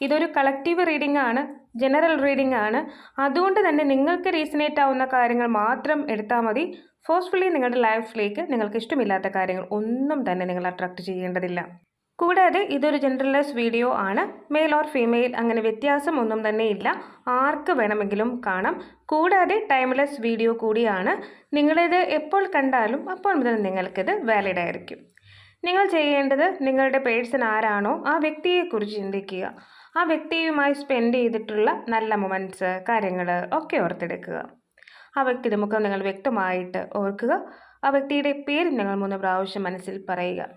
ഇതൊരു collective reading ആണ് general reading ആണ്. അതുകൊണ്ട് തന്നെ നിങ്ങൾക്ക് റീസണേറ്റ് ആവുന്ന കാര്യങ്ങൾ മാത്രം എടുത്താൽ മതി. ഫോഴ്സ്ഫുള്ളി നിങ്ങളുടെ ലൈഫിലേക്ക് നിങ്ങൾക്ക് ഇഷ്ടമില്ലാത്ത കാര്യങ്ങൾ ഒന്നും തന്നെ നിങ്ങൾ അട്രാക്ട് ചെയ്യേണ്ടതില്ല. കൂടാതെ ഇതൊരു ജനറലൈസ് വീഡിയോ ആണ്. മെയിൽ ഓർ ഫീമെയിൽ അങ്ങനെ വ്യത്യാസം ഒന്നും തന്നെ ഇല്ല. ആർക്ക് വേണമെങ്കിലും കാണാം. കൂടാതെ ടൈംലെസ് വീഡിയോ കൂടിയാണ്. നിങ്ങളിത് എപ്പോൾ കണ്ടാലും അപ്പോൾ മുതൽ നിങ്ങൾക്കിത് വാലിഡ് ആയിരിക്കും. നിങ്ങൾ ചെയ്യേണ്ടത് നിങ്ങളുടെ പേഴ്സൺ ആരാണോ ആ വ്യക്തിയെക്കുറിച്ച് ചിന്തിക്കുക. ആ വ്യക്തിയുമായി സ്പെൻഡ് ചെയ്തിട്ടുള്ള നല്ല മൊമെന്റ്സ് കാര്യങ്ങൾ ഒക്കെ ഓർത്തെടുക്കുക. ആ വ്യക്തിയുടെ മുഖം നിങ്ങൾ വ്യക്തമായിട്ട് ഓർക്കുക. ആ വ്യക്തിയുടെ പേര് നിങ്ങൾ മൂന്ന് പ്രാവശ്യം മനസ്സിൽ പറയുക.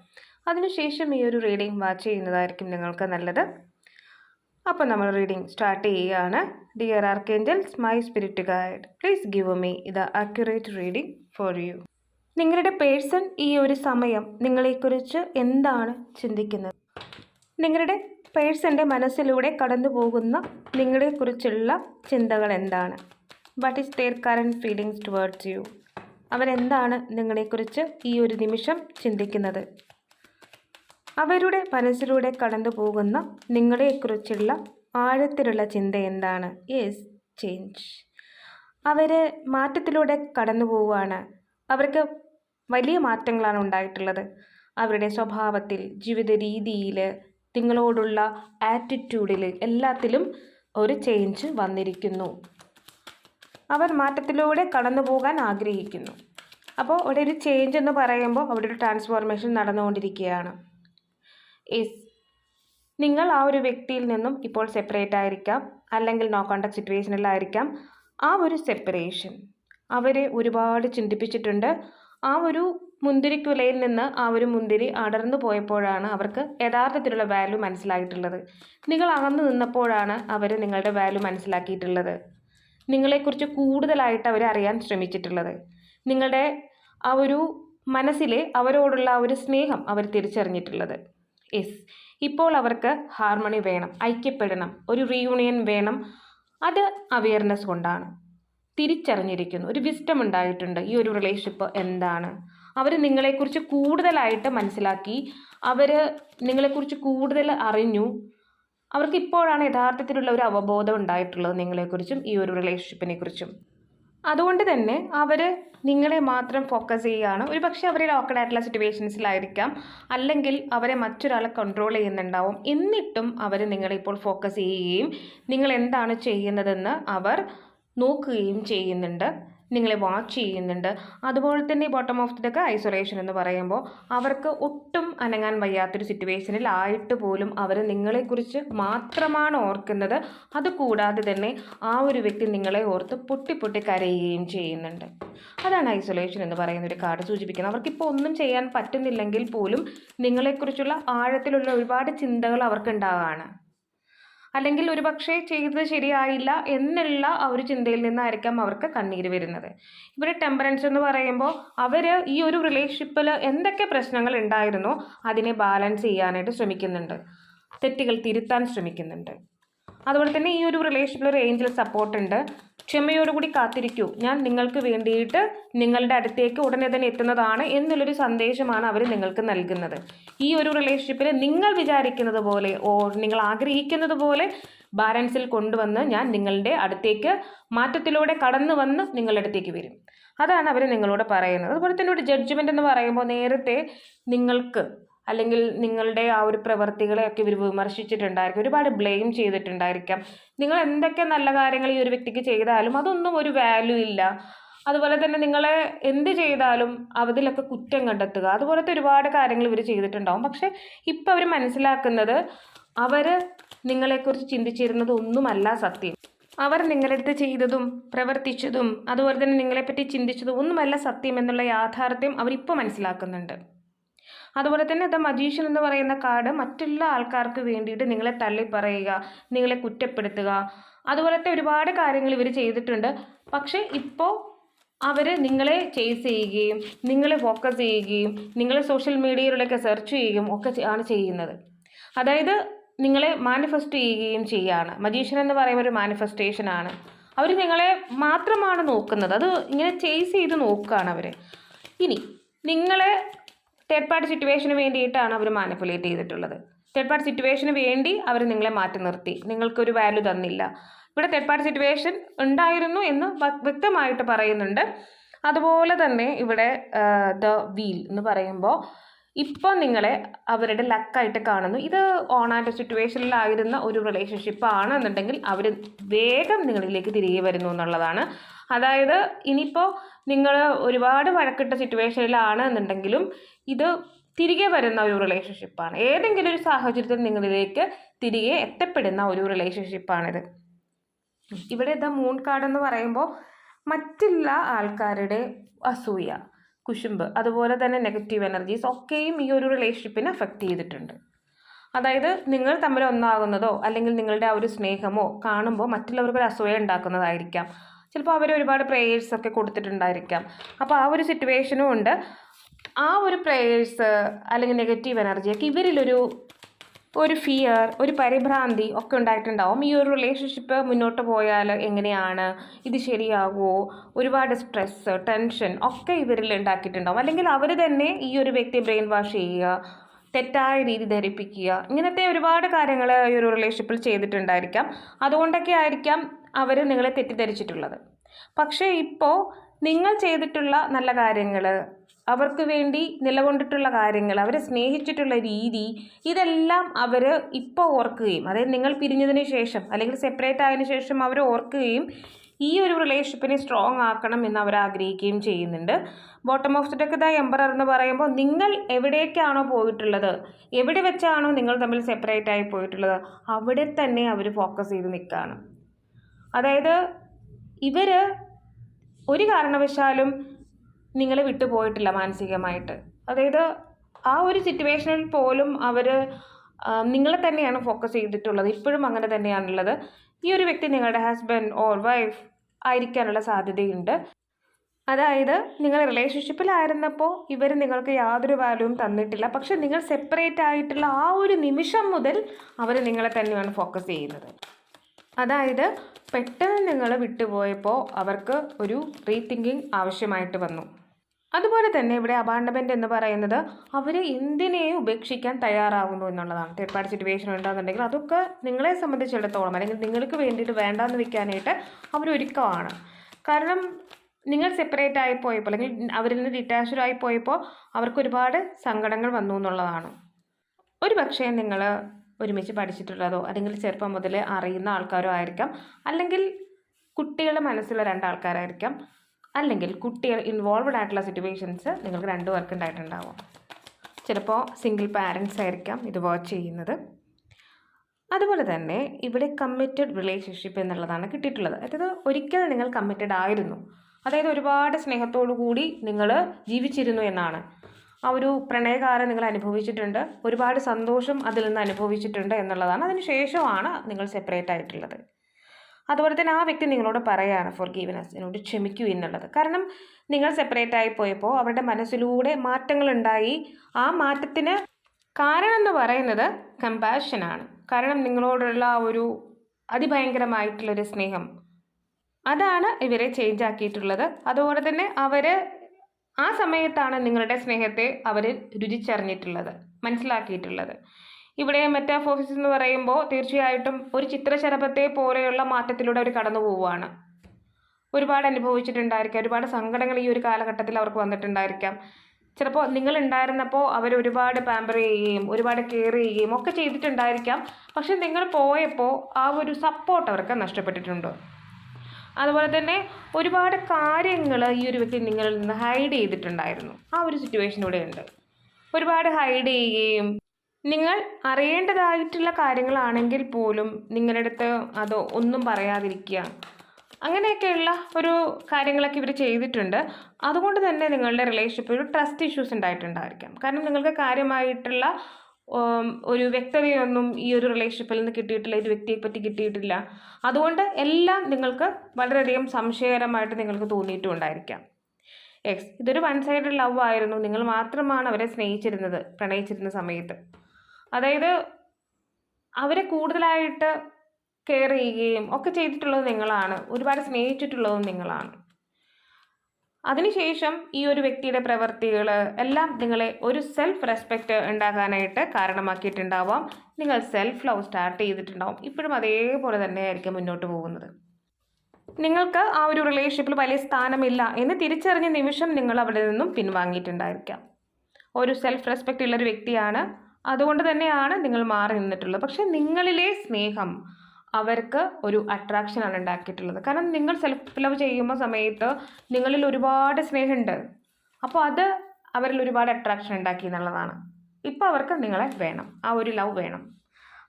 അതിനുശേഷം ഈ ഒരു റീഡിംഗ് വാച്ച് ചെയ്യുന്നതായിരിക്കും നിങ്ങൾക്ക് നല്ലത്. അപ്പോൾ നമ്മൾ റീഡിംഗ് സ്റ്റാർട്ട് ചെയ്യുകയാണ്. Dear archangels my spirit guide please give me ഇത് അക്യുറേറ്റ് റീഡിംഗ് ഫോർ യു നിങ്ങളുടെ പേഴ്സൺ ഈ ഒരു സമയം നിങ്ങളെക്കുറിച്ച് എന്താണ് ചിന്തിക്കുന്നത്? നിങ്ങളുടെ പേഴ്സന്റെ മനസ്സിലൂടെ കടന്നു പോകുന്ന നിങ്ങളെക്കുറിച്ചുള്ള ചിന്തകൾ എന്താണ് what is their current feelings towards you അവരെന്താണ് നിങ്ങളെക്കുറിച്ച് ഈ ഒരു നിമിഷം ചിന്തിക്കുന്നത്? അവരുടെ മനസ്സിലൂടെ കടന്നു പോകുന്ന നിങ്ങളെക്കുറിച്ചുള്ള ആഴത്തിലുള്ള ചിന്ത എന്താണ്? യെസ് ചേഞ്ച് അവർ മാറ്റത്തിലൂടെ കടന്നു പോവുകയാണ് അവർക്ക് വലിയ മാറ്റങ്ങളാണ് ഉണ്ടായിട്ടുള്ളത്. അവരുടെ സ്വഭാവത്തിൽ ജീവിത രീതിയിൽ നിങ്ങളോടുള്ള ആറ്റിറ്റ്യൂഡിൽ എല്ലാത്തിലും ഒരു ചേഞ്ച് വന്നിരിക്കുന്നു. അവർ മാറ്റത്തിലൂടെ കടന്നു പോകാൻ ആഗ്രഹിക്കുന്നു. അപ്പോൾ അവിടെ ഒരു ചേഞ്ച് എന്ന് പറയുമ്പോൾ അവിടെ ഒരു ട്രാൻസ്ഫോർമേഷൻ നടന്നുകൊണ്ടിരിക്കുകയാണ്. യെസ് നിങ്ങൾ ആ ഒരു വ്യക്തിയിൽ നിന്നും ഇപ്പോൾ സെപ്പറേറ്റ് ആയിരിക്കാം. അല്ലെങ്കിൽ നോ കോണ്ടാക്ട് സിറ്റുവേഷനിലായിരിക്കാം ആ ഒരു സെപ്പറേഷൻ അവരെ ഒരുപാട് ചിന്തിപ്പിച്ചിട്ടുണ്ട്. ആ ഒരു മുന്തിരിക്കുലയിൽ നിന്ന് ആ ഒരു മുന്തിരി അടർന്നു പോയപ്പോഴാണ് അവർക്ക് യഥാർത്ഥത്തിലുള്ള വാല്യൂ മനസ്സിലായിട്ടുള്ളത്. നിങ്ങൾ അകന്നു നിന്നപ്പോഴാണ് അവർ നിങ്ങളുടെ വാല്യൂ മനസ്സിലാക്കിയിട്ടുള്ളത്. നിങ്ങളെക്കുറിച്ച് കൂടുതലായിട്ട് അവർ അറിയാൻ ശ്രമിച്ചിട്ടുള്ളത്. നിങ്ങളുടെ ആ ഒരു മനസ്സിലെ അവരോടുള്ള ഒരു സ്നേഹം അവർ തിരിച്ചറിഞ്ഞിട്ടുള്ളത്. യെസ് ഇപ്പോൾ അവർക്ക് ഹാർമണി വേണം ഐക്യപ്പെടണം ഒരു റീയൂണിയൻ വേണം. അത് അവയർനെസ് കൊണ്ടാണ്. തിരിച്ചറിഞ്ഞിരിക്കുന്നു. ഒരു വിസ്റ്റം ഉണ്ടായിട്ടുണ്ട്. ഈ ഒരു റിലേഷൻഷിപ്പ് എന്താണ്? അവർ നിങ്ങളെക്കുറിച്ച് കൂടുതലായിട്ട് മനസ്സിലാക്കി. അവർ നിങ്ങളെക്കുറിച്ച് കൂടുതൽ അറിഞ്ഞു. അവർക്ക് ഇപ്പോഴാണ് യഥാർത്ഥത്തിലുള്ള ഒരു അവബോധം ഉണ്ടായിട്ടുള്ളത് നിങ്ങളെക്കുറിച്ചും ഈ ഒരു റിലേഷൻഷിപ്പിനെ കുറിച്ചും അതുകൊണ്ട് തന്നെ അവർ നിങ്ങളെ മാത്രം ഫോക്കസ് ചെയ്യുകയാണ്. ഒരു പക്ഷേ അവർ ലോക്കഡായിട്ടുള്ള സിറ്റുവേഷൻസിലായിരിക്കാം അല്ലെങ്കിൽ അവരെ മറ്റൊരാളെ കൺട്രോൾ ചെയ്യുന്നുണ്ടാവും. എന്നിട്ടും അവർ നിങ്ങളെ ഇപ്പോൾ ഫോക്കസ് ചെയ്യുകയും നിങ്ങൾ എന്താണ് ചെയ്യുന്നതെന്ന് അവർ നോക്കുകയും ചെയ്യുന്നുണ്ട്. നിങ്ങളെ വാച്ച് ചെയ്യുന്നുണ്ട്. അതുപോലെ തന്നെ ബോട്ടം ഓഫ് ദൊക്കെ ഐസൊലേഷൻ എന്ന് പറയുമ്പോൾ അവർക്ക് ഒട്ടും അനങ്ങാൻ വയ്യാത്തൊരു സിറ്റുവേഷനിൽ ആയിട്ട് പോലും അവർ നിങ്ങളെക്കുറിച്ച് മാത്രമാണ് ഓർക്കുന്നത്. അതുകൂടാതെ തന്നെ ആ ഒരു വ്യക്തി നിങ്ങളെ ഓർത്ത് പൊട്ടി പൊട്ടി കരയുകയും ചെയ്യുന്നുണ്ട്. അതാണ് ഐസൊലേഷൻ എന്ന് പറയുന്ന ഒരു കാർഡ് സൂചിപ്പിക്കുന്നത്. അവർക്കിപ്പോൾ ഒന്നും ചെയ്യാൻ പറ്റുന്നില്ലെങ്കിൽ പോലും നിങ്ങളെക്കുറിച്ചുള്ള ആഴത്തിലുള്ള ഒരുപാട് ചിന്തകൾ അവർക്കുണ്ടാവുകയാണ് അല്ലെങ്കിൽ ഒരുപക്ഷെ ചെയ്തത് ശരിയായില്ല എന്നുള്ള ആ ഒരു ചിന്തയിൽ നിന്നായിരിക്കാം അവർക്ക് കണ്ണീര് വരുന്നത്. ഇവിടെ ടെമ്പറൻസ് എന്ന് പറയുമ്പോൾ അവർ ഈ ഒരു റിലേഷൻഷിപ്പിൽ എന്തൊക്കെ പ്രശ്നങ്ങൾ ഉണ്ടായിരുന്നോ അതിനെ ബാലൻസ് ചെയ്യാനായിട്ട് ശ്രമിക്കുന്നുണ്ട്. തെറ്റുകൾ തിരുത്താൻ ശ്രമിക്കുന്നുണ്ട്. അതുപോലെ തന്നെ ഈ ഒരു റിലേഷൻഷിപ്പിൽ ഒരു ഏഞ്ചൽ സപ്പോർട്ട് ഉണ്ട്. ക്ഷമയോടുകൂടി കാത്തിരിക്കൂ. ഞാൻ നിങ്ങൾക്ക് വേണ്ടിയിട്ട് നിങ്ങളുടെ അടുത്തേക്ക് ഉടനെ തന്നെ എത്തുന്നതാണ് എന്നുള്ളൊരു സന്ദേശമാണ് അവർ നിങ്ങൾക്ക് നൽകുന്നത്. ഈ ഒരു റിലേഷൻഷിപ്പിൽ നിങ്ങൾ വിചാരിക്കുന്നത് പോലെ ഓ നിങ്ങൾ ആഗ്രഹിക്കുന്നത് പോലെ ബാലൻസിൽ കൊണ്ടുവന്ന് ഞാൻ നിങ്ങളുടെ അടുത്തേക്ക് മാറ്റത്തിലൂടെ കടന്നു വന്ന് നിങ്ങളുടെ അടുത്തേക്ക് വരും. അതാണ് അവർ നിങ്ങളോട് പറയുന്നത്. അതുപോലെ തന്നെ ഒരു ജഡ്ജ്മെന്റ് എന്ന് പറയുമ്പോൾ നേരത്തെ നിങ്ങൾക്ക് അല്ലെങ്കിൽ നിങ്ങളുടെ ആ ഒരു പ്രവൃത്തികളെയൊക്കെ ഇവർ വിമർശിച്ചിട്ടുണ്ടായിരിക്കും. ഒരുപാട് ബ്ലെയിം ചെയ്തിട്ടുണ്ടായിരിക്കാം. നിങ്ങൾ എന്തൊക്കെ നല്ല കാര്യങ്ങൾ ഈ ഒരു വ്യക്തിക്ക് ചെയ്താലും അതൊന്നും ഒരു വാല്യൂ ഇല്ല. അതുപോലെ തന്നെ നിങ്ങളെ എന്ത് ചെയ്താലും അതിലൊക്കെ കുറ്റം കണ്ടെത്തുക. അതുപോലത്തെ ഒരുപാട് കാര്യങ്ങൾ ഇവർ ചെയ്തിട്ടുണ്ടാവും. പക്ഷേ ഇപ്പം അവർ മനസ്സിലാക്കുന്നത് അവർ നിങ്ങളെക്കുറിച്ച് ചിന്തിച്ചിരുന്നത് ഒന്നുമല്ല സത്യം. അവർ നിങ്ങളുടെ അടുത്ത് ചെയ്തതും പ്രവർത്തിച്ചതും അതുപോലെ തന്നെ നിങ്ങളെപ്പറ്റി ചിന്തിച്ചതും ഒന്നുമല്ല സത്യം എന്നുള്ള യാഥാർത്ഥ്യം അവരിപ്പോൾ മനസ്സിലാക്കുന്നുണ്ട്. അതുപോലെ തന്നെ ദ മജീഷ്യൻ എന്ന് പറയുന്ന കാർഡ് മറ്റുള്ള ആൾക്കാർക്ക് വേണ്ടിയിട്ട് നിങ്ങളെ തള്ളി പറയുക നിങ്ങളെ കുറ്റപ്പെടുത്തുക. അതുപോലത്തെ ഒരുപാട് കാര്യങ്ങൾ ഇവർ ചെയ്തിട്ടുണ്ട്. പക്ഷേ ഇപ്പോൾ അവർ നിങ്ങളെ ചേസ് ചെയ്യുകയും നിങ്ങളെ ഫോക്കസ് ചെയ്യുകയും നിങ്ങളെ സോഷ്യൽ മീഡിയയിലൂടെയൊക്കെ സെർച്ച് ചെയ്യുകയും ഒക്കെ ആണ് ചെയ്യുന്നത്. അതായത് നിങ്ങളെ മാനിഫെസ്റ്റ് ചെയ്യുകയും ചെയ്യുകയാണ് മജീഷ്യൻ എന്ന് പറയുമ്പോൾ ഒരു മാനിഫെസ്റ്റേഷൻ ആണ്. അവർ നിങ്ങളെ മാത്രമാണ് നോക്കുന്നത്. അത് ഇങ്ങനെ ചേസ് ചെയ്ത് നോക്കുകയാണ് അവർ ഇനി നിങ്ങളെ തേർഡ് പാർട്ടി സിറ്റുവേഷന് വേണ്ടിയിട്ടാണ് അവർ മാനിപ്പുലേറ്റ് ചെയ്തിട്ടുള്ളത്. തേർഡ് പാർട്ടി സിറ്റുവേഷന് വേണ്ടി അവർ നിങ്ങളെ മാറ്റി നിർത്തി. നിങ്ങൾക്കൊരു വാല്യൂ തന്നില്ല. ഇവിടെ തേർഡ് പാർട്ടി സിറ്റുവേഷൻ ഉണ്ടായിരുന്നു എന്ന് വ്യക്തമായിട്ട് പറയുന്നുണ്ട്. അതുപോലെ തന്നെ ഇവിടെ ദ വീൽ എന്ന് പറയുമ്പോൾ ഇപ്പോൾ നിങ്ങളെ അവരുടെ ലക്കായിട്ട് കാണുന്നു. ഇത് ഓൺ ആൻഡ് സിറ്റുവേഷനിലായിരുന്ന ഒരു റിലേഷൻഷിപ്പ് ആണെന്നുണ്ടെങ്കിൽ അവർ വേഗം നിങ്ങളിലേക്ക് തിരികെ വരുന്നു എന്നുള്ളതാണ്. അതായത് ഇനിയിപ്പോൾ നിങ്ങൾ ഒരുപാട് വഴക്കിട്ട സിറ്റുവേഷനിലാണ് എന്നുണ്ടെങ്കിലും ഇത് തിരികെ വരുന്ന ഒരു റിലേഷൻഷിപ്പാണ് ഏതെങ്കിലും ഒരു സാഹചര്യത്തിൽ നിങ്ങളിലേക്ക് തിരികെ എത്തപ്പെടുന്ന ഒരു റിലേഷൻഷിപ്പാണിത് ഇവിടെ ദ മൂൺ കാർഡ് എന്ന് പറയുമ്പോൾ മറ്റുള്ള ആൾക്കാരുടെ അസൂയ. കുശുമ്പ് അതുപോലെ തന്നെ നെഗറ്റീവ് എനർജീസ് ഒക്കെയും ഈ ഒരു റിലേഷൻഷിപ്പിനെ അഫക്റ്റ് ചെയ്തിട്ടുണ്ട്. അതായത് നിങ്ങൾ തമ്മിൽ ഒന്നാകുന്നതോ അല്ലെങ്കിൽ നിങ്ങളുടെ ആ ഒരു സ്നേഹമോ കാണുമ്പോൾ മറ്റുള്ളവർക്ക് ഒരു അസൂയ ഉണ്ടാക്കുന്നതായിരിക്കാം. ചിലപ്പോൾ അവർ ഒരുപാട് പ്രേയേഴ്സ് ഒക്കെ കൊടുത്തിട്ടുണ്ടായിരിക്കാം. അപ്പോൾ ആ ഒരു സിറ്റുവേഷനും ഉണ്ട്. ആ ഒരു പ്രേയേഴ്സ് അല്ലെങ്കിൽ നെഗറ്റീവ് എനർജിയൊക്കെ ഇവരിലൊരു ഒരു ഫിയർ ഒരു പരിഭ്രാന്തി ഒക്കെ ഉണ്ടായിട്ടുണ്ടാവും. ഈ ഒരു റിലേഷൻഷിപ്പ് മുന്നോട്ട് പോയാൽ എങ്ങനെയാണ്? ഇത് ശരിയാകുമോ ഒരുപാട് സ്ട്രെസ്സ് ടെൻഷൻ ഒക്കെ ഇവരിൽ ഉണ്ടാക്കിയിട്ടുണ്ടാവും. അല്ലെങ്കിൽ അവർ തന്നെ ഈ ഒരു വ്യക്തി ബ്രെയിൻ വാഷ് ചെയ്യുക തെറ്റായ രീതി ധരിപ്പിക്കുക ഇങ്ങനത്തെ ഒരുപാട് കാര്യങ്ങൾ ഈ ഒരു റിലേഷൻഷിപ്പിൽ ചെയ്തിട്ടുണ്ടായിരിക്കാം. അതുകൊണ്ടൊക്കെ ആയിരിക്കാം അവർ നിങ്ങളെ തെറ്റിദ്ധരിച്ചിട്ടുള്ളത്. പക്ഷേ ഇപ്പോൾ നിങ്ങൾ ചെയ്തിട്ടുള്ള നല്ല കാര്യങ്ങൾ അവർക്ക് വേണ്ടി നിലകൊണ്ടിട്ടുള്ള കാര്യങ്ങൾ അവരെ സ്നേഹിച്ചിട്ടുള്ള രീതി ഇതെല്ലാം അവർ ഇപ്പോൾ ഓർക്കുകയും അതായത് നിങ്ങൾ പിരിഞ്ഞതിന് ശേഷം അല്ലെങ്കിൽ സെപ്പറേറ്റ് ആയതിനു ശേഷം അവർ ഓർക്കുകയും ഈ ഒരു റിലേഷൻഷിപ്പിനെ സ്ട്രോങ് ആക്കണം എന്ന് അവർ ആഗ്രഹിക്കുകയും ചെയ്യുന്നുണ്ട്. Bottom of the deck the emperor എന്ന് പറയുമ്പോൾ നിങ്ങൾ എവിടേക്കാണോ പോയിട്ടുള്ളത് എവിടെ വെച്ചാണോ നിങ്ങൾ തമ്മിൽ സെപ്പറേറ്റ് ആയി പോയിട്ടുള്ളത് അവിടെ തന്നെ അവർ ഫോക്കസ് ചെയ്ത് നിൽക്കുകയാണ്. അതായത് ഇവർ ഒരു കാരണവശാലും നിങ്ങളെ വിട്ടുപോയിട്ടില്ല മാനസികമായിട്ട്. അതായത് ആ ഒരു സിറ്റുവേഷനിൽ പോലും അവർ നിങ്ങളെ തന്നെയാണ് ഫോക്കസ് ചെയ്തിട്ടുള്ളത്. ഇപ്പോഴും അങ്ങനെ തന്നെയാണുള്ളത്. ഈ ഒരു വ്യക്തി നിങ്ങളുടെ ഹസ്ബൻഡ് ഓർ വൈഫ് ആയിരിക്കാനുള്ള സാധ്യതയുണ്ട്. അതായത് നിങ്ങൾ റിലേഷൻഷിപ്പിലായിരുന്നപ്പോൾ ഇവർ നിങ്ങൾക്ക് യാതൊരു വാല്യൂവും തന്നിട്ടില്ല. പക്ഷെ നിങ്ങൾ സെപ്പറേറ്റ് ആയിട്ടുള്ള ആ ഒരു നിമിഷം മുതൽ അവർ നിങ്ങളെ തന്നെയാണ് ഫോക്കസ് ചെയ്യുന്നത്. അതായത് പെട്ടെന്ന് നിങ്ങൾ വിട്ടുപോയപ്പോൾ അവർക്ക് ഒരു റീതിങ്കിങ് ആവശ്യമായിട്ട് വന്നു. അതുപോലെ തന്നെ ഇവിടെ അബാണ്ടമെന്റ് എന്ന് പറയുന്നത് അവർ എന്തിനേയും ഉപേക്ഷിക്കാൻ തയ്യാറാവുന്നു എന്നുള്ളതാണ്. തേർഡ് പാർട്ടി സിറ്റുവേഷൻ ഉണ്ടാകുന്നുണ്ടെങ്കിൽ അതൊക്കെ നിങ്ങളെ സംബന്ധിച്ചിടത്തോളം അല്ലെങ്കിൽ നിങ്ങൾക്ക് വേണ്ടിയിട്ട് വേണ്ടാന്ന് വെക്കാനായിട്ട് അവരൊരുക്കമാണ്. കാരണം നിങ്ങൾ സെപ്പറേറ്റ് ആയി പോയപ്പോൾ അല്ലെങ്കിൽ അവരിൽ നിന്ന് ഡിറ്റാച്ച്ഡ് ആയി പോയപ്പോൾ അവർക്ക് ഒരുപാട് സങ്കടങ്ങൾ വന്നു എന്നുള്ളതാണ്. ഒരു പക്ഷേ നിങ്ങൾ ഒരുമിച്ച് പഠിച്ചിട്ടുള്ളതോ അല്ലെങ്കിൽ ചെറുപ്പം മുതൽ അറിയുന്ന ആൾക്കാരോ ആയിരിക്കാം. അല്ലെങ്കിൽ കുട്ടികളുടെ മനസ്സിലുള്ള രണ്ടാൾക്കാരായിരിക്കാം. അല്ലെങ്കിൽ കുട്ടികൾ ഇൻവോൾവ്ഡ് ആയിട്ടുള്ള സിറ്റുവേഷൻസ് നിങ്ങൾക്ക് രണ്ട് പേർക്ക് ഉണ്ടായിട്ടുണ്ടാവും. ചിലപ്പോൾ സിംഗിൾ പാരൻസ് ആയിരിക്കാം ഇത് വാച്ച് ചെയ്യുന്നത്. അതുപോലെ തന്നെ ഇവിടെ കമ്മിറ്റഡ് റിലേഷൻഷിപ്പ് എന്നുള്ളതാണ് കിട്ടിയിട്ടുള്ളത്. അതായത് ഒരിക്കൽ നിങ്ങൾ കമ്മിറ്റഡ് ആയിരുന്നു. അതായത് ഒരുപാട് സ്നേഹത്തോടു കൂടി നിങ്ങൾ ജീവിച്ചിരുന്നു എന്നാണ്. ആ ഒരു പ്രണയകാലം നിങ്ങൾ അനുഭവിച്ചിട്ടുണ്ട്. ഒരുപാട് സന്തോഷം അതിൽ നിന്ന് അനുഭവിച്ചിട്ടുണ്ട് എന്നുള്ളതാണ്. അതിന് ശേഷമാണ് നിങ്ങൾ സെപ്പറേറ്റ് ആയിട്ടുള്ളത്. അതുപോലെ തന്നെ ആ വ്യക്തി നിങ്ങളോട് പറയാണ് ഫോർ ഗീവനസ് എന്നോട് ക്ഷമിക്കൂ എന്നുള്ളത്. കാരണം നിങ്ങൾ സെപ്പറേറ്റ് ആയി പോയപ്പോൾ അവരുടെ മനസ്സിലൂടെ മാറ്റങ്ങളുണ്ടായി. ആ മാറ്റത്തിന് കാരണം എന്ന് പറയുന്നത് കമ്പാഷനാണ് കാരണം നിങ്ങളോടുള്ള ആ ഒരു അതിഭയങ്കരമായിട്ടുള്ളൊരു സ്നേഹം. അതാണ് ഇവരെ ചേഞ്ച് ആക്കിയിട്ടുള്ളത്. അതുപോലെ തന്നെ അവർ ആ സമയത്താണ് നിങ്ങളുടെ സ്നേഹത്തെ അവർ രുചിച്ചറിഞ്ഞിട്ടുള്ളത് മനസ്സിലാക്കിയിട്ടുള്ളത്. ഇവിടെ മെറ്റാഫോസിസ് എന്ന് പറയുമ്പോൾ തീർച്ചയായിട്ടും ഒരു ചിത്രശലഭത്തെ പോലെയുള്ള മാറ്റത്തിലൂടെ അവർ കടന്നു പോവുകയാണ്. ഒരുപാട് അനുഭവിച്ചിട്ടുണ്ടായിരിക്കാം. ഒരുപാട് സങ്കടങ്ങൾ ഈ ഒരു കാലഘട്ടത്തിൽ അവർക്ക് വന്നിട്ടുണ്ടായിരിക്കാം. ചിലപ്പോൾ നിങ്ങൾ ഉണ്ടായിരുന്നപ്പോൾ അവർ ഒരുപാട് പാമ്പർ ചെയ്യുകയും ഒരുപാട് കെയർ ചെയ്യുകയും ഒക്കെ ചെയ്തിട്ടുണ്ടായിരിക്കാം. പക്ഷെ നിങ്ങൾ പോയപ്പോൾ ആ ഒരു സപ്പോർട്ട് അവർക്ക് നഷ്ടപ്പെട്ടിട്ടുണ്ട്. അതുപോലെ തന്നെ ഒരുപാട് കാര്യങ്ങൾ ഈ ഒരു വ്യക്തി നിങ്ങളിൽ നിന്ന് ഹൈഡ് ചെയ്തിട്ടുണ്ടായിരുന്നു. ആ ഒരു സിറ്റുവേഷൻ ഇവിടെ ഉണ്ട് ഒരുപാട് ഹൈഡ് ചെയ്യുകയും നിങ്ങൾ അറിയേണ്ടതായിട്ടുള്ള കാര്യങ്ങളാണെങ്കിൽ പോലും നിങ്ങളുടെ അടുത്ത് അത് ഒന്നും പറയാതിരിക്കുക. അങ്ങനെയൊക്കെയുള്ള ഒരു കാര്യങ്ങളൊക്കെ ഇവർ ചെയ്തിട്ടുണ്ട്. അതുകൊണ്ട് തന്നെ നിങ്ങളുടെ റിലേഷൻഷിപ്പ് ഒരു ട്രസ്റ്റ് ഇഷ്യൂസ് ഉണ്ടായിട്ടുണ്ടായിരിക്കാം. കാരണം നിങ്ങൾക്ക് കാര്യമായിട്ടുള്ള ഒരു വ്യക്തതയൊന്നും ഈ ഒരു റിലേഷൻഷിപ്പിൽ നിന്ന് കിട്ടിയിട്ടില്ല ഒരു വ്യക്തിയെ പറ്റി കിട്ടിയിട്ടില്ല. അതുകൊണ്ട് എല്ലാം നിങ്ങൾക്ക് വളരെയധികം സംശയകരമായിട്ട് നിങ്ങൾക്ക് തോന്നിയിട്ടും ഉണ്ടായിരിക്കാം എക്സ് ഇതൊരു വൺ സൈഡ് ലവ് ആയിരുന്നു. നിങ്ങൾ മാത്രമാണ് അവരെ സ്നേഹിച്ചിരുന്നത് പ്രണയിച്ചിരുന്ന സമയത്ത്. അതായത് അവരെ കൂടുതലായിട്ട് കെയർ ചെയ്യുകയും ഒക്കെ ചെയ്തിട്ടുള്ളത് നിങ്ങളാണ്. ഒരുപാട് സ്നേഹിച്ചിട്ടുള്ളതും നിങ്ങളാണ്. അതിനുശേഷം ഈ ഒരു വ്യക്തിയുടെ പ്രവൃത്തികൾ എല്ലാം നിങ്ങളെ ഒരു സെൽഫ് റെസ്പെക്റ്റ് ഉണ്ടാകാനായിട്ട് കാരണമാക്കിയിട്ടുണ്ടാവാം. നിങ്ങൾ സെൽഫ് ലവ് സ്റ്റാർട്ട് ചെയ്തിട്ടുണ്ടാവും. ഇപ്പോഴും അതേപോലെ തന്നെയായിരിക്കും മുന്നോട്ട് പോകുന്നത്. നിങ്ങൾക്ക് ആ ഒരു റിലേഷൻഷിപ്പിൽ വലിയ സ്ഥാനമില്ല എന്ന് തിരിച്ചറിഞ്ഞ നിമിഷം നിങ്ങൾ അവിടെ നിന്നും പിൻവാങ്ങിയിട്ടുണ്ടായിരിക്കാം. ഒരു സെൽഫ് റെസ്പെക്റ്റ് ഉള്ളൊരു വ്യക്തിയാണ്. അതുകൊണ്ട് തന്നെയാണ് നിങ്ങൾ മാറി നിന്നിട്ടുള്ളത്. പക്ഷേ നിങ്ങളിലെ സ്നേഹം അവർക്ക് ഒരു അട്രാക്ഷനാണ് ഉണ്ടാക്കിയിട്ടുള്ളത്. കാരണം നിങ്ങൾ സെൽഫ് ലവ് ചെയ്യുമ്പോൾ സമയത്ത് നിങ്ങളിൽ ഒരുപാട് സ്നേഹമുണ്ട്. അപ്പോൾ അത് അവരിൽ ഒരുപാട് അട്രാക്ഷൻ ഉണ്ടാക്കി എന്നുള്ളതാണ്. ഇപ്പോൾ അവർക്ക് നിങ്ങളെ വേണം. ആ ഒരു ലവ് വേണം.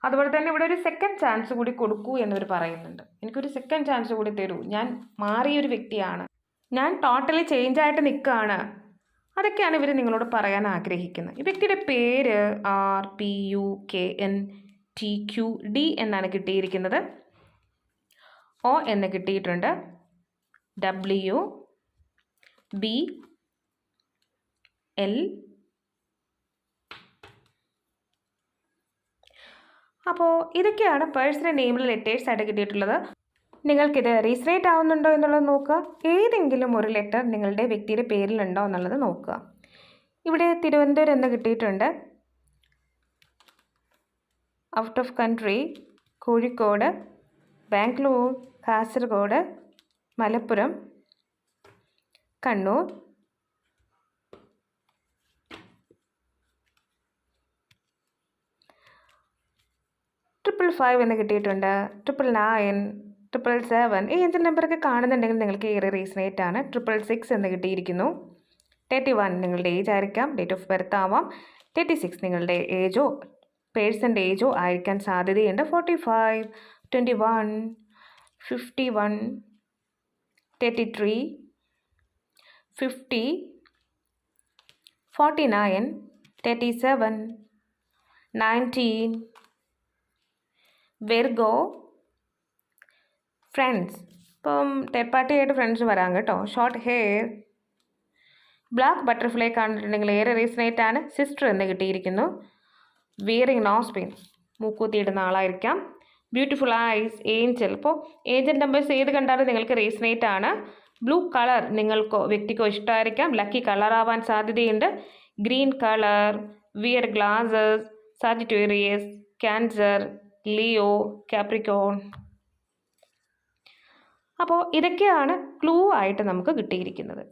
അതുപോലെ തന്നെ ഇവിടെ ഒരു സെക്കൻഡ് ചാൻസ് കൂടി കൊടുക്കൂ എന്നവർ പറയുന്നുണ്ട്. എനിക്കൊരു സെക്കൻഡ് ചാൻസ് കൂടി തരൂ. ഞാൻ മാറിയൊരു വ്യക്തിയാണ്. ഞാൻ ടോട്ടലി ചേഞ്ച് ആയിട്ട് നിൽക്കുകയാണ് അതൊക്കെയാണ് ഇവർ നിങ്ങളോട് പറയാൻ ആഗ്രഹിക്കുന്നത്. ഈ വ്യക്തിയുടെ പേര് R P U K N T Q D എന്നാണ് കിട്ടിയിരിക്കുന്നത്. ഒ എന്ന് കിട്ടിയിട്ടുണ്ട്. ഡബ്ല്യു ബി എൽ അപ്പോൾ ഇതൊക്കെയാണ് പേഴ്സണൽ നെയിമിൽ ലെറ്റേഴ്സ് ആയിട്ട് കിട്ടിയിട്ടുള്ളത്. നിങ്ങൾക്കിത് റീസറേറ്റ് ആവുന്നുണ്ടോ എന്നുള്ളത് നോക്കുക. ഏതെങ്കിലും ഒരു ലെറ്റർ നിങ്ങളുടെ വ്യക്തിയുടെ പേരിലുണ്ടോ എന്നുള്ളത് നോക്കുക. ഇവിടെ തിരുവനന്തപുരം എന്ന് കിട്ടിയിട്ടുണ്ട്. Out of country Kozhikode Bangalore Kasaragod Malappuram Kannur. Triple five എന്ന് കിട്ടിയിട്ടുണ്ട്. ട്രിപ്പിൾ നയൻ ട്രിപ്പിൾ സെവൻ ഈ ഏഞ്ചൽ നമ്പറൊക്കെ കാണുന്നുണ്ടെങ്കിൽ നിങ്ങൾക്ക് ഏറെ റീസണേറ്റ് ആണ് ട്രിപ്പിൾ സിക്സ് എന്ന് കിട്ടിയിരിക്കുന്നു. തേർട്ടി വൺ നിങ്ങളുടെ ഏജ് ആയിരിക്കാം. ഡേറ്റ് ഓഫ് ബർത്ത് ആവാം. തേർട്ടി സിക്സ് നിങ്ങളുടെ ഏജോ പേഴ്സന്റെ ഏജോ ആയിരിക്കാൻ സാധ്യതയുണ്ട്. Forty five twenty one fifty one thirty three fifty forty nine thirty seven nineteen Virgo friends ഇപ്പം തേർഡ് പാർട്ടി ആയിട്ട് ഫ്രണ്ട്സ് വരാം കേട്ടോ. ഷോർട്ട് ഹെയർ ബ്ലാക്ക് ബട്ടർഫ്ലൈ കണ്ടിട്ടുണ്ടെങ്കിൽ ഏറെ റീസണേറ്റ് ആണ്. സിസ്റ്റർ എന്ന് കിട്ടിയിരിക്കുന്നു. വിയറിങ് നോസ്പിൻ മൂക്കൂത്തിയിടുന്ന ആളായിരിക്കാം. ബ്യൂട്ടിഫുൾ ഐസ് ഏഞ്ചൽ അപ്പോൾ ഏഞ്ചൽ നമ്പേഴ്സ് ഏത് കണ്ടാലും നിങ്ങൾക്ക് റീസണേറ്റ് ആണ്. ബ്ലൂ കളർ നിങ്ങൾക്കോ വ്യക്തിക്കോ ഇഷ്ടമായിരിക്കാം. ലക്കി കളർ ആവാൻ സാധ്യതയുണ്ട്. Green colour wear glasses Sagittarius Cancer Leo Capricorn അപ്പോൾ ഇതൊക്കെയാണ് ക്ലൂ ആയിട്ട് നമുക്ക് കിട്ടിയിരിക്കുന്നത്.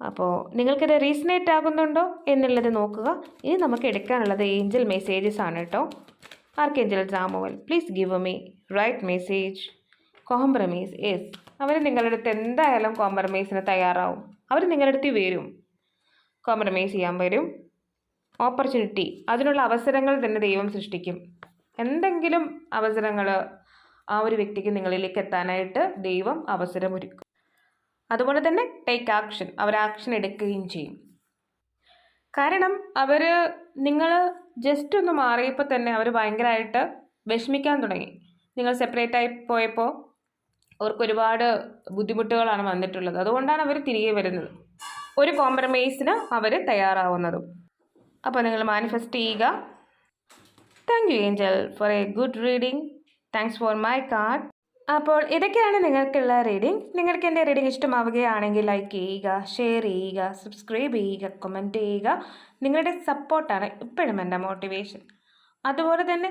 അപ്പോൾ നിങ്ങൾക്കിത് റീസണേറ്റ് ആകുന്നുണ്ടോ എന്നുള്ളത് നോക്കുക. ഇനി നമുക്ക് എടുക്കാനുള്ളത് ഏഞ്ചൽ മെസ്സേജസ് ആണ് കേട്ടോ archangel Chamuel please give me right message compromise yes അവർ നിങ്ങളുടെ അടുത്ത് എന്തായാലും കോംപ്രമൈസിന് തയ്യാറാവും. അവർ നിങ്ങളുടെ അടുത്ത് വരും. കോംപ്രമൈസ് ചെയ്യാൻ വരും. ഓപ്പർച്യൂണിറ്റി അതിനുള്ള അവസരങ്ങൾ തന്നെ ദൈവം സൃഷ്ടിക്കും. എന്തെങ്കിലും അവസരങ്ങൾ ആ ഒരു വ്യക്തിക്ക് നിങ്ങളിലേക്ക് എത്താനായിട്ട് ദൈവം അവസരമൊരുക്കും. അതുപോലെ തന്നെ ടേക്ക് ആക്ഷൻ അവർ ആക്ഷൻ എടുക്കുകയും ചെയ്യും. കാരണം അവർ നിങ്ങൾ ജസ്റ്റ് ഒന്ന് മാറിയപ്പോൾ തന്നെ അവർ ഭയങ്കരമായിട്ട് വിഷമിക്കാൻ തുടങ്ങി. നിങ്ങൾ സെപ്പറേറ്റ് ആയി പോയപ്പോൾ അവർക്ക് ഒരുപാട് ബുദ്ധിമുട്ടുകളാണ് വന്നിട്ടുള്ളത്. അതുകൊണ്ടാണ് അവർ തിരികെ വരുന്നത്. ഒരു കോംപ്രമൈസിന് അവർ തയ്യാറാവുന്നതും. അപ്പോൾ നിങ്ങൾ മാനിഫെസ്റ്റ് ചെയ്യുക. Thank you angel for a good reading thanks for my card അപ്പോൾ ഇതൊക്കെയാണ് നിങ്ങൾക്കുള്ള റീഡിംഗ് നിങ്ങൾക്ക് എന്റെ റീഡിംഗ് ഇഷ്ടമാവുകയാണെങ്കിൽ ലൈക്ക് ചെയ്യുക ഷെയർ ചെയ്യുക സബ്സ്ക്രൈബ് ചെയ്യുക കമന്റ് ചെയ്യുക. നിങ്ങളുടെ സപ്പോർട്ടാണ് ഇപ്പോഴും എന്റെ മോട്ടിവേഷൻ അതുപോലെ തന്നെ